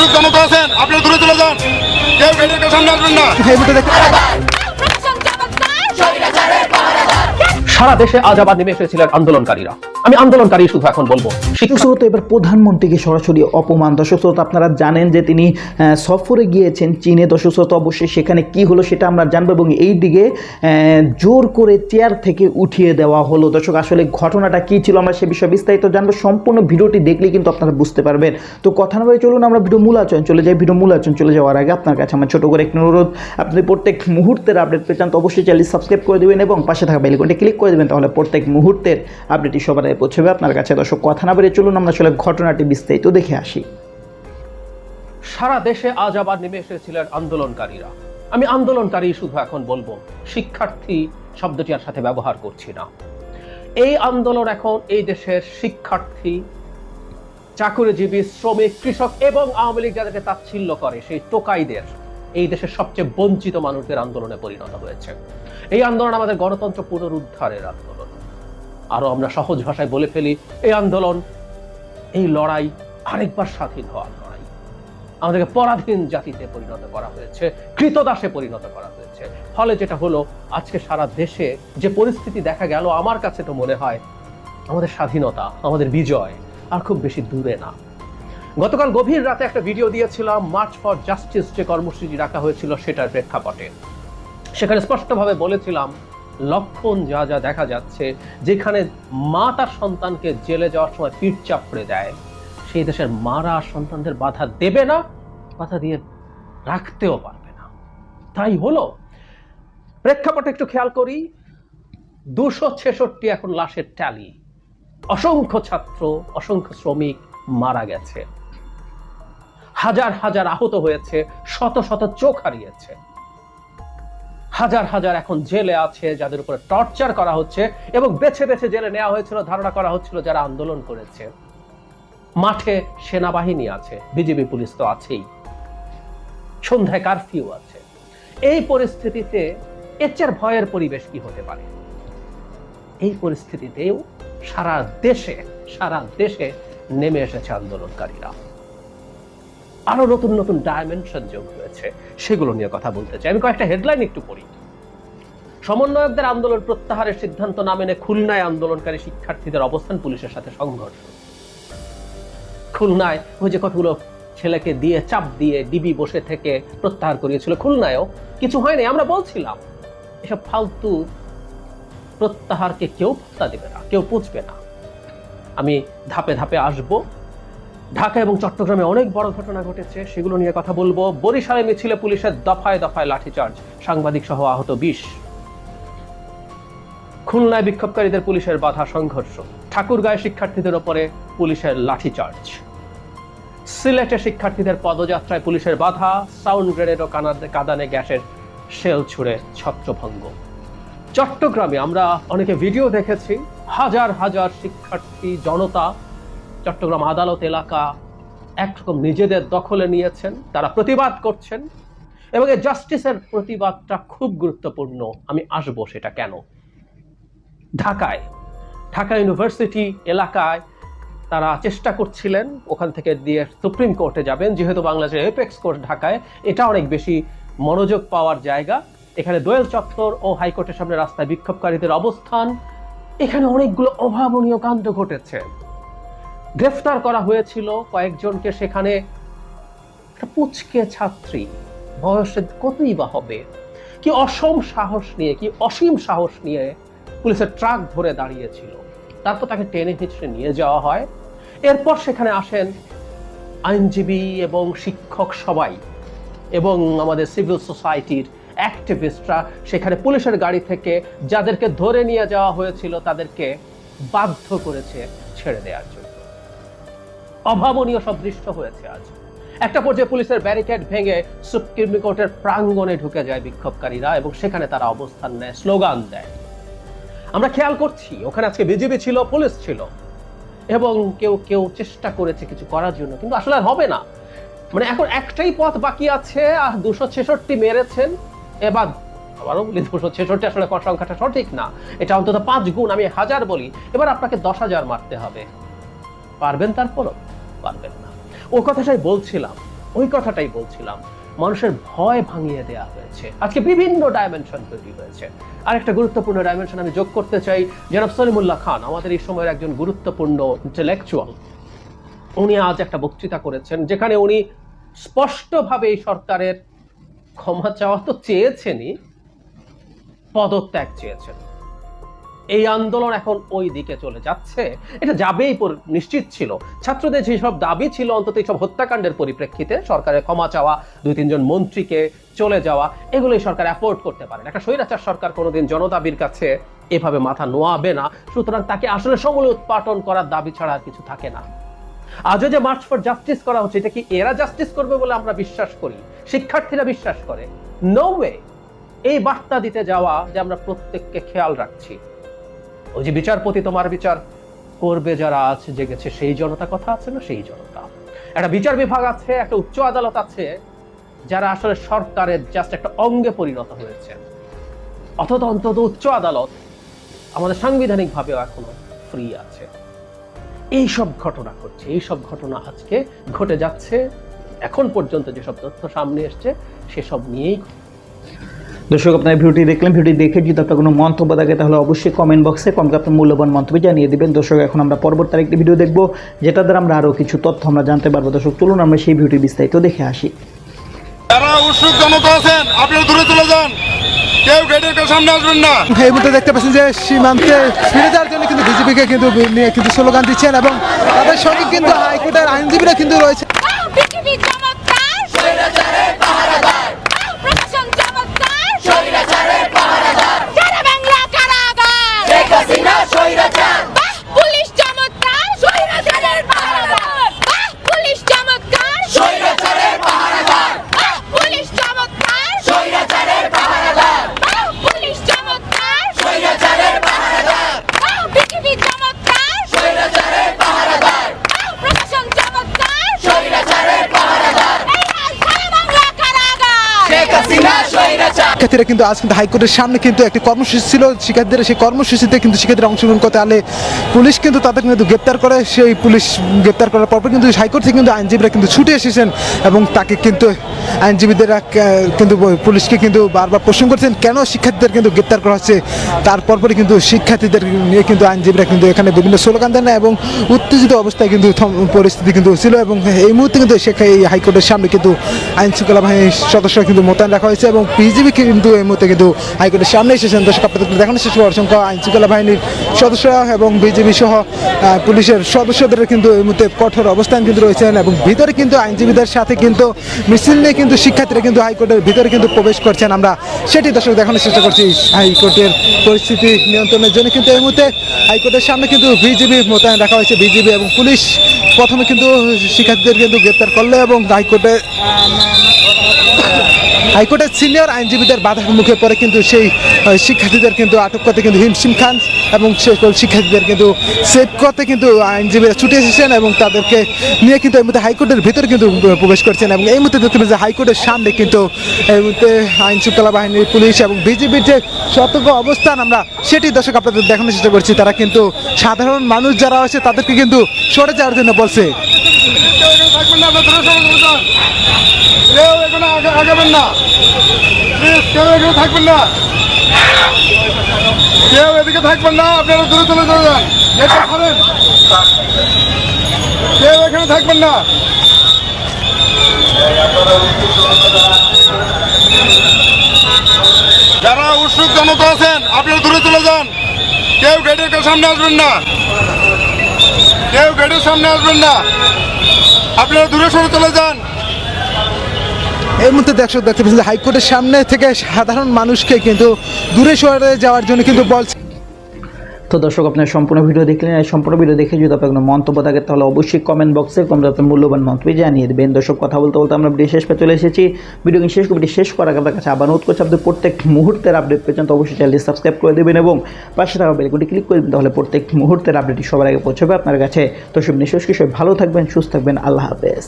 দর্শক জনতা আছেন। আপনি দূরে চলে যান। কেউ সামনে আসবেন না। সারা দেশে আজ আবার নেমে এসেছিলেন আন্দোলনকারীরা। আমি আন্দোলনকারী শুধু এখন বলব দর্শক এবার প্রধানমন্ত্রীকে সরাসরি অপমান দর্শক শ্রোতা আপনারা জানেন যে তিনি সফরে গিয়েছেন চীনে। দর্শক শ্রোতা অবশ্যই সেখানে কি হলো সেটা আমরা জানব এবং এই দিকে জোর করে চেয়ার থেকে উঠিয়ে দেওয়া হলো। দর্শক, আসলে ঘটনাটা কি ছিল আমরা সে বিষয়ে বিস্তারিত জানব। সম্পূর্ণ ভিডিওটি দেখলে কিন্তু আপনারা বুঝতে পারবেন। তো কথা না চলুন, আমরা ভিডিও মূল আচরণ চলে যাই। ভিডিও মূল আচরণ চলে যাওয়ার আগে আপনার কাছে আমার ছোট করে একটি অনুরোধ। আপনি প্রত্যেক মুহূর্তের আপডেট পেয়ে চান, তো অবশ্যই চ্যানেল সাবস্ক্রাইব করে দেবেন এবং পাশে থাকা বেলকনটি ক্লিক করে দেবেন, তাহলে প্রত্যেক মুহূর্তের আপডেটটি সবার আগে পৌঁছবে। আপনার কাছে দর্শক, কথা না বেরিয়ে চলুন, আমরা আসলে ঘটনাটি বিস্তারিত দেখে আসি। সারা দেশে আজ আবার নেমে এসেছিলেন আন্দোলনকারীরা। আমি আন্দোলনকারী শুধু এখন বলব, শিক্ষার্থী শব্দটি আর সাথে ব্যবহার করছি না। এই আন্দোলন এখন এই দেশের শিক্ষার্থী, চাকুরিজীবী, শ্রমিক, কৃষক এবং আওয়ামী লীগ যাদেরকে তাচ্ছিল্য করে, সেই টোকাইদের এই দেশের সবচেয়ে বঞ্চিত মানুষদের আন্দোলনে পরিণত হয়েছে। এই আন্দোলন আমাদের গণতন্ত্র পুনরুদ্ধারের আন্দোলন। আরও আমরা সহজ ভাষায় বলে ফেলি, এই আন্দোলন, এই লড়াই আরেকবার স্বাধীন হওয়ার লড়াই। আমাদেরকে পরাধীন জাতিতে পরিণত করা হয়েছে, কৃতদাসে পরিণত করা হয়েছে। ফলে যেটা হলো, আজকে সারা দেশে যে পরিস্থিতি দেখা গেল, আমার কাছে তো মনে হয় আমাদের স্বাধীনতা, আমাদের বিজয় আর খুব বেশি দূরে না। গতকাল গভীর রাতে একটা ভিডিও দিয়েছিলাম মার্চ ফর জাস্টিস যে কর্মসূচি রাখা হয়েছিল সেটার প্রেক্ষাপটে। সেখানে স্পষ্টভাবে বলেছিলাম, লক্ষণ যা যা দেখা যাচ্ছে, যেখানে মা তার সন্তানকে জেলে যাওয়ার সময় পিঠ চাপড়ে দেয়, সেই দেশের মারা সন্তানদের বাধা দেবে না, বাধা দিয়ে রাখতেও পারবে না। তাই হলো। প্রেক্ষাপটে একটু খেয়াল করি, দুশো ছেষট্টি এখন লাশের ট্যালি অসংখ্য ছাত্র, অসংখ্য শ্রমিক মারা গেছে। হাজার হাজার আহত হয়েছে, শত শত চোখ হারিয়েছে। হাজার হাজার এখন জেলে আছে যাদের উপরে টর্চার করা হচ্ছে এবং বেছে বেছে জেলে নেওয়া হয়েছিল, ধারণা করা হচ্ছিল যারা আন্দোলন করেছে। মাঠে সেনাবাহিনী আছে বিজেপি পুলিশ তো আছেই। সন্ধ্যায় কারফিউ আছে। এই পরিস্থিতিতে এর চেয়ে ভয়ের পরিবেশ কি হতে পারে? এই পরিস্থিতিতেও সারা দেশে সারা দেশে নেমে এসেছে আন্দোলনকারীরা। আরও নতুন নতুন ডাইমেনশন যোগ হয়েছে। সেগুলো নিয়ে কথা বলতে চাই। আমি কয়েকটা হেডলাইন একটু পড়ি। সমন্বয়কদের আন্দোলন প্রত্যাহারের সিদ্ধান্ত না মেনে খুলনায় আন্দোলনকারী শিক্ষার্থীদের অবস্থান পুলিশের সাথে সংঘর্ষ। খুলনায় ওই যে কতগুলো ছেলেকে দিয়ে, চাপ দিয়ে ডিবি বসে থেকে প্রত্যাহার করিয়েছিল খুলনায়ও। কিছু হয়নি, আমরা বলছিলাম, এসব ফালতু প্রত্যাহারকে কেউ পাত্তা দেবে না, কেউ পুষবে না। আমি ধাপে ধাপে আসব। ঢাকা এবং চট্টগ্রামে অনেক বড় ঘটনা ঘটেছে, সেগুলো নিয়ে কথা বলব। বরিশালে মিছিলে পুলিশের দফায় দফায় লাঠিচার্জ, সাংবাদিক সহ আহত বিশ। খুলনায় বিক্ষোভকারীদের পুলিশের বাধা সংঘর্ষ, ঠাকুরগাঁয় শিক্ষার্থীদের ওপরে পুলিশের লাঠিচার্জ। সিলেটে শিক্ষার্থীদের পদযাত্রায় পুলিশের বাধা, সাউন্ড গ্রেনেড ও কাদানে গ্যাসের শেল ছুড়ে ছত্রভঙ্গ। চট্টগ্রামে আমরা অনেকে ভিডিও দেখেছি, হাজার হাজার শিক্ষার্থী, জনতা চট্টগ্রাম আদালত এলাকা একরকম নিজেদের দখলে নিয়েছেন, তারা প্রতিবাদ করছেন, এবং এই জাস্টিসের প্রতিবাদটা খুব গুরুত্বপূর্ণ। আমি আসব সেটা কেন? ঢাকায়, ঢাকা ইউনিভার্সিটি এলাকায় তারা চেষ্টা করছিলেন, ওখান থেকে দিয়ে সুপ্রিম কোর্টে যাবেন, যেহেতু বাংলাদেশের এপেক্স কোর্ট ঢাকায়, এটা অনেক বেশি মনোযোগ পাওয়ার জায়গা। এখানে দোয়েল চত্বর ও হাইকোর্টের সামনে রাস্তায় বিক্ষোভকারীদের অবস্থান। এখানে অনেকগুলো অভাবনীয় কাণ্ড ঘটেছে। গ্রেফতার করা হয়েছিল কয়েকজনকে সেখানে একটা পুচকে ছাত্রী। বয়সে কতই বা হবে? কি অসম সাহস নিয়ে, কি অসীম সাহস নিয়ে পুলিশের ট্রাক ধরে দাঁড়িয়েছিল। তারপর তাকে টেনে হিচড়ে নিয়ে যাওয়া হয়। এরপর সেখানে আসেন আইনজীবী এবং শিক্ষক সবাই এবং আমাদের সিভিল সোসাইটির অ্যাক্টিভিস্টরা। সেখানে পুলিশের গাড়ি থেকে যাদেরকে ধরে নিয়ে যাওয়া হয়েছিল তাদেরকে বাধ্য করেছে ছেড়ে দেওয়ার জন্য। অভাবনীয় সব দৃশ্য হয়েছে আজ। একটা পর্যায়ে পুলিশের ব্যারিকেড ভেঙে সুপ্রিম কোর্টের প্রাঙ্গণে ঢুকে যায় বিক্ষোভকারীরা এবং সেখানে তারা অবস্থান নেয়, স্লোগান দেয়। আমরা খেয়াল করছি, ওখানে আজকে বিজেপি ছিল, পুলিশ ছিল এবং কেউ কেউ চেষ্টা করেছে কিছু করার জন্য, কিন্তু আসলে আর হবে না। মানে এখন একটাই পথ বাকি আছে, আর দুশো ছেষট্টি মেরেছেন। এবার আবারও বলি, দুশো ছেষট্টি আসলে সংখ্যাটা সঠিক না। এটা অন্তত পাঁচ গুণ, আমি হাজার বলি। এবার আপনাকে দশ হাজার মারতে হবে। পারবেন, তারপরও পারবেন না। ও কথাটাই বলছিলাম, ওই কথাটাই বলছিলাম। মানুষের ভয় ভাঙিয়ে দেয়া হয়েছে। আজকে বিভিন্ন ডাইমেনশন তৈরি হয়েছে। আর একটা গুরুত্বপূর্ণ ডাইমেনশন আমি যোগ করতে চাই, জনাব সলিমুল্লাহ খান, আমাদের এই সময়ের একজন গুরুত্বপূর্ণ ইন্টেলেকচুয়াল উনি আজ একটা বক্তৃতা করেছেন, যেখানে উনি স্পষ্টভাবে এই সরকারের ক্ষমা চাওয়া তো চেয়েছেনই, পদত্যাগ চেয়েছেন। এই আন্দোলন এখন ওই দিকে চলে যাচ্ছে। এটা যাবেই নিশ্চিত ছিল। ছাত্রদের যেসব দাবি ছিল, অন্তত এইসব হত্যাকাণ্ডের পরিপ্রেক্ষিতে সরকারের ক্ষমা চাওয়া, দুই, তিনজন মন্ত্রীকে চলে যাওয়া, এগুলোই সরকার অ্যাফোর্ড করতে পারে একটা স্বৈরাচার সরকার কোনোদিন জনদাবির কাছে এভাবে মাথা নোয়াবে না। সুতরাং তাকে আসলে সমূলে উৎপাটন করার দাবি ছাড়া আর কিছু থাকে না। আজও যে মার্চ ফর জাস্টিস করা হচ্ছে, এটা কি এরা জাস্টিস করবে বলে আমরা বিশ্বাস করি? শিক্ষার্থীরা বিশ্বাস করে। নো ওয়ে এই বার্তা দিতে যাওয়া যে আমরা প্রত্যেককে খেয়াল রাখছি। ওই যে বিচারপতি তোমার বিচার করবে, যারা আছে, জেগেছে, সেই জনতা কথা আছে না সেই জনতা? একটা বিচার বিভাগ আছে, একটা উচ্চ আদালত আছে, যারা আসলে সরকারের জাস্ট একটা অঙ্গে পরিণত হয়েছে। অথচ অন্তত উচ্চ আদালত আমাদের সাংবিধানিক ভাবেও এখনও ফ্রি আছে। এই সব ঘটনা ঘটছে এই সব ঘটনা আজকে ঘটে যাচ্ছে। এখন পর্যন্ত যেসব তথ্য সামনে এসছে, সেসব নিয়েই দর্শক আপনার ভিডিওটি দেখলেন ভিডিও দেখে যদি আপনার কোনো মন্তব্য থাকে তাহলে অবশ্যই কমেন্ট বক্সে কমকে আপনার মূল্যবান মন্তব্য জানিয়ে দিবেন। দর্শক এখন আমরা পরবর্তী আরেকটি ভিডিও দেখব যেটা দ্বারা আমরা আরও কিছু তথ্য আমরা জানতে পারব। দর্শক চলুন আমরা সেই ভিডিওটি বিস্তারিত দেখে আসি। যারা উৎসুক জনতা আছেন আপনারা দূরে চলে যান। কেউ গেটের সামনে আসবেন না। এই মুহূর্তে দেখতে পাচ্ছেন যে সীমান্তে ফিরে যাওয়ার জন্য কিন্তু বিজেপিকে কিন্তু নিয়ে কিন্তু স্লোগান দিচ্ছেন এবং তাদের সঙ্গে কিন্তু হাইকোর্টের আইনজীবীরা কিন্তু রয়েছে। শিক্ষার্থীরা কিন্তু আজ কিন্তু হাইকোর্টের সামনে কিন্তু একটি কর্মসূচি ছিল। শিক্ষার্থীরা সেই কর্মসূচিতে কিন্তু শিক্ষার্থীরা অংশগ্রহণ করতে আলে পুলিশ কিন্তু তাদের কিন্তু গ্রেপ্তার করে। সেই পুলিশ গ্রেপ্তার করার পর কিন্তু হাইকোর্ট থেকে কিন্তু আইনজীবীরা কিন্তু ছুটে এসেছেন এবং তাকে কিন্তু আইনজীবীদেরা কিন্তু পুলিশকে কিন্তু বারবার প্রশ্ন করছেন, কেন শিক্ষার্থীদের কিন্তু গ্রেপ্তার করা হচ্ছে? তারপর পরে কিন্তু শিক্ষার্থীদের নিয়ে কিন্তু আইনজীবীরা কিন্তু এখানে বিভিন্ন স্লোগান দেন এবং উত্তেজিত অবস্থায় কিন্তু পরিস্থিতি কিন্তু ছিল এবং এই মুহূর্তে কিন্তু সেখানে এই হাইকোর্টের সামনে কিন্তু আইন শৃঙ্খলা বাহিনীর সদস্যরা কিন্তু মোতায়েন রাখা হয়েছে এবং বিজিবি কিন্তু এই মুহূর্তে কিন্তু হাইকোর্টের সামনে এসেছেন। দর্শক, আপনাদের দেখানো শেষ হওয়ার অসংখ্য আইন শৃঙ্খলা বাহিনীর সদস্যরা এবং বিজেপি সহ পুলিশের সদস্যদের কিন্তু এই মুহূর্তে কঠোর অবস্থান কিন্তু রয়েছেন এবং ভিতরে কিন্তু আইনজীবীদের সাথে কিন্তু মিছিল নিয়ে কিন্তু শিক্ষার্থীরা কিন্তু হাইকোর্টের ভিতরে কিন্তু প্রবেশ করছেন আমরা। সেটি দর্শক দেখানোর চেষ্টা করছি। হাইকোর্টের পরিস্থিতি নিয়ন্ত্রণের জন্য কিন্তু এই মুহূর্তে হাইকোর্টের সামনে কিন্তু বিজিবি মোতায়েন রাখা হয়েছে। বিজিবি এবং পুলিশ প্রথমে কিন্তু শিক্ষার্থীদের কিন্তু গ্রেপ্তার করল এবং হাইকোর্টে হাইকোর্টের সিনিয়র আইনজীবীদের বাধার মুখে পড়ে কিন্তু সেই শিক্ষার্থীদের কিন্তু আটক করতে কিন্তু হিমশিম খান এবং সকল শিক্ষার্থীদের কিন্তু সেভ করতে কিন্তু আইনজীবীরা ছুটে এসেছেন এবং তাদেরকে নিয়ে কিন্তু এই মুহূর্তে হাইকোর্টের ভিতরে কিন্তু প্রবেশ করছেন এবং এই মুহূর্তে দেখতে পাচ্ছি হাইকোর্টের সামনে কিন্তু এই মুহূর্তে আইন শৃঙ্খলা বাহিনীর পুলিশ এবং বিজেপির যে সতর্ক অবস্থান আমরা সেটি দর্শক আপনাদের দেখানোর চেষ্টা করছি। তারা কিন্তু সাধারণ মানুষ যারা আছে তাদেরকে কিন্তু সরে যাওয়ার জন্য বলছে। থাকবেন না। কেউ থাকবেন না। কেউ এদিকে থাকবেন না দূরে যান। কেউ থাকবেন না। যারা উৎসুক জনতা আছেন, আপনারা দূরে চলে যান। কেউ গেটের সামনে আসবেন না। কেউ গেটের সামনে আসবেন না। আপনারা দূরে সরে চলে যান। এর মধ্যে দর্শক দেখতে পাচ্ছেন হাইকোর্টের সামনে থেকে সাধারণ মানুষকে কিন্তু দূরে সরে যাওয়ার জন্য কিন্তু বলছে তো দর্শক, আপনার সম্পূর্ণ ভিডিও দেখলেন এই সম্পূর্ণ ভিডিও দেখে যদি আপনার কোনো মন্তব্য থাকে, তাহলে অবশ্যই কমেন্ট বক্সে কমেন্ট আপনার মূল্যবান মন্তব্য জানিয়ে দেবেন। দর্শক, কথা বলতে বলতে আমরা ভিডিও শেষ পে চলে এসেছি। ভিডিও শেষ ভিডিও শেষ করার আপনার কাছে আবার অনুরোধ করছি, আপনাদের প্রত্যেক মুহূর্তের আপডেট পর্যন্ত অবশ্যই চ্যানেলটি সাবস্ক্রাইব করে দেবেন এবং পাশে থাকা বেলকুটি ক্লিক করে দেবেন, তাহলে প্রত্যেক মুহূর্তের আপডেটটি সবার আগে পৌঁছবে আপনার কাছে। তো সব সবাই ভালো থাকবেন, সুস্থ থাকবেন, আল্লাহ হাফেজ।